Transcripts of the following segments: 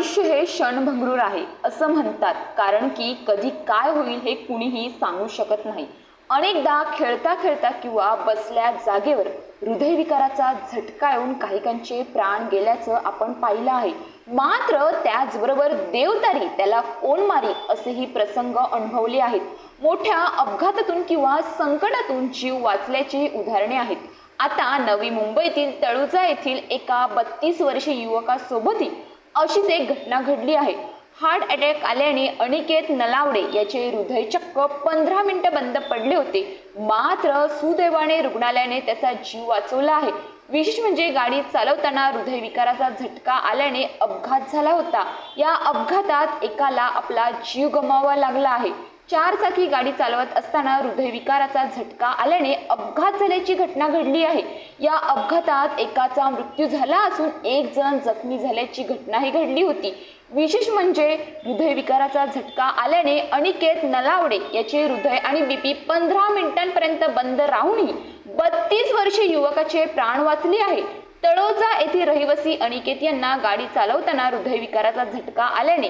क्षणभंगरूर आहे असं म्हणतात. कारण की कधी काय होईल हे कुणीही सांगू शकत नाही. अनेकदा खेळता खेळता किंवा बसल्या जागेवर हृदयविकाराचा झटका येऊन काहीकांचे प्राण गेल्याचं आपण पाहिलं आहे. मात्र त्याचबरोबर देवतारी त्याला कोण मारी असेही प्रसंग अनुभवले आहेत. मोठ्या अपघातातून किंवा संकटातून जीव वाचल्याची उदाहरणे आहेत. आता नवी मुंबईतील तळुजा येथील एका बत्तीस वर्षीय युवकासोबतही अशीच एक घटना घडली आहे. हार्ट अटॅक आल्याने अनिकेत नलावडे याचे हृदय चक्क पंधरा मिनिटं बंद पडले होते. मात्र सुदैवाने रुग्णालयाने त्याचा जीव वाचवला आहे. विशेष म्हणजे गाडी चालवताना हृदयविकाराचा झटका आल्याने अपघात झाला होता. या अपघातात एकाला आपला जीव गमावा लागला आहे. चार चाकी गाडी चालवत असताना हृदयविकाराचा झटका आल्याने अपघात झाल्याची घटना घडली आहे. या अपघातात एकाचा मृत्यू झाला असून एक जण जखमी झाल्याची घटनाही घडली होती. विशेष म्हणजे हृदयविकाराचा झटका आल्याने अनिकेत नलावडे याचे हृदय आणि बीपी पंधरा मिनिटांपर्यंत बंद राहूनही बत्तीस वर्षे युवकाचे प्राण वाचले आहे. तळोजा येथे रहिवासी अनिकेत यांना गाडी चालवताना हृदयविकाराचा झटका आल्याने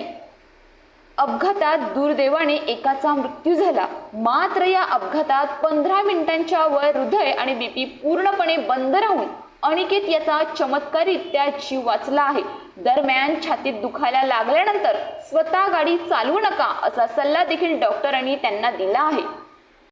अपघातात दुर्दैवाने एकाचा मृत्यू झाला. मात्र या अपघातात पंधरा मिनिटांच्या वर हृदय आणि बीपी पूर्णपणे बंद राहून अनिकेत याचा चमत्कारित्या जीव वाचला आहे. दरम्यान छातीत दुखायला लागल्यानंतर स्वतः गाडी चालवू नका असा सल्ला देखील डॉक्टरांनी त्यांना दिला आहे.